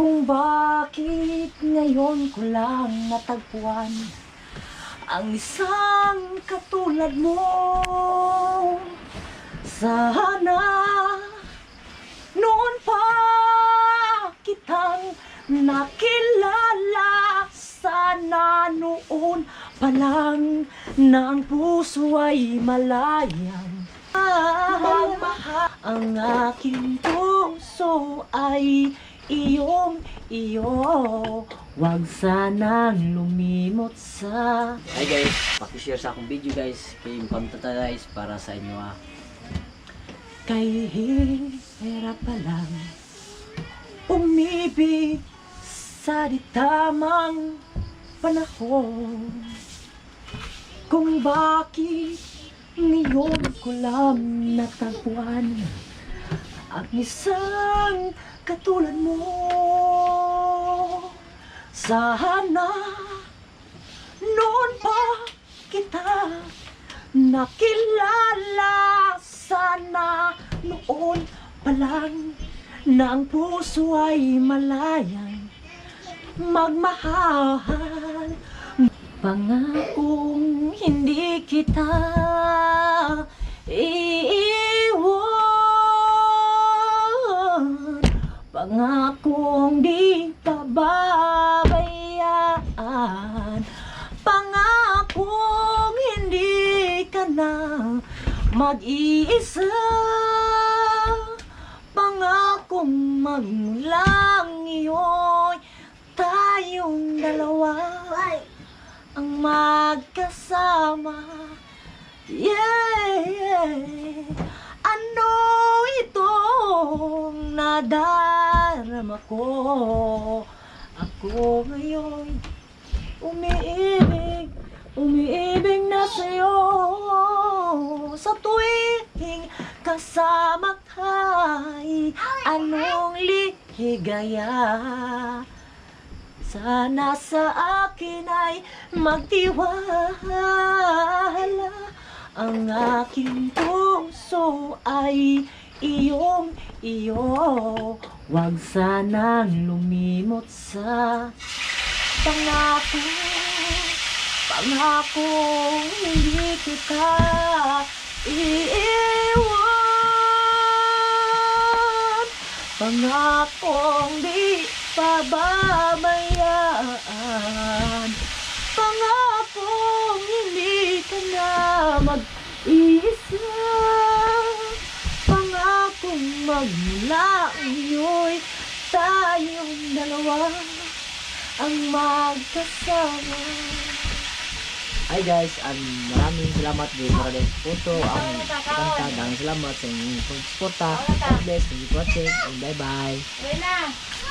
Kung bakit ngayon ko lang natagpuan Ang isang katulad mo? Sana noon pa kitang nakilala. Sana noon pa lang ng puso ay malayang ang aking puso ay iyong iyo. Huwag sanang lumimot sa Hi guys, pakishare sa akong video guys. Kay pamtatalize para sa inyo ah. Kay hirap pa lang. Umibig sa di tamang panahon. Kung bakit ngayon ko lang natagpuan Ang isang katulad mo. Sana noon pa kita nakilala. Sana noon pa lang na ang puso ay malayang magmahal. Pangakong hindi kita iiwan Pangakong di pababayaan Pangakong hindi ka na mag-iisa Pangakong magmulang iyo'y tayong dalawa ang magkasama. Yeah! Ano itong nadarama ko? Ako ngayon umiibig, umiibig na sa'yo. Sa tuwing kasama ka'y anong ligaya? Sana sa akin ay magtiwala. Ang aking puso ay iyong iyo Huwag sanang lumimot sa pangako. Pangako hindi kita iiwan. Pangakong di pababayaan Pangakong hindi ka na magmula iyo'y tayong dalawa Ang magkasama Hi guys, um, maraming salamat din para din photo ang kanta. Maraming salamat sa inyong pagsuporta. God bless, thank you for watching, and bye bye. Wala.